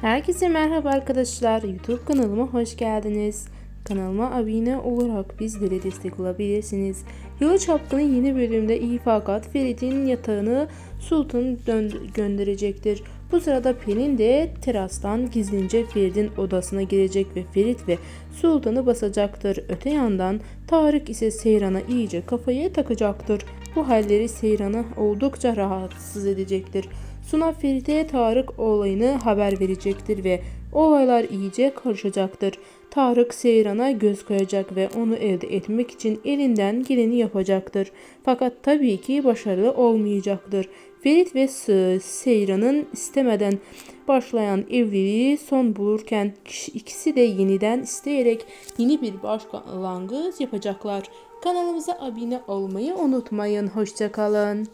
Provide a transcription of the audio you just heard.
Herkese merhaba arkadaşlar. YouTube kanalıma hoş geldiniz. Kanalıma abone olarak bizlere destek olabilirsiniz. Yalı Çapkın'ın yeni bölümde iyi fakat Ferit'in yatağını Sultan gönderecektir. Bu sırada Pelin de terastan gizlince Ferit'in odasına girecek ve Ferit ve Sultan'ı basacaktır. Öte yandan Tarık ise Seyran'a iyice kafayı takacaktır. Bu halleri Seyran'ı oldukça rahatsız edecektir. Suna Ferit'e Tarık olayını haber verecektir ve olaylar iyice karışacaktır. Tarık Seyran'a göz koyacak ve onu elde etmek için elinden geleni yapacaktır. Fakat tabii ki başarılı olmayacaktır. Ferit ve S- Seyran'ın istemeden başlayan evliliği son bulurken ikisi de yeniden isteyerek yeni bir başlangıç yapacaklar. Kanalımıza abone olmayı unutmayın. Hoşçakalın.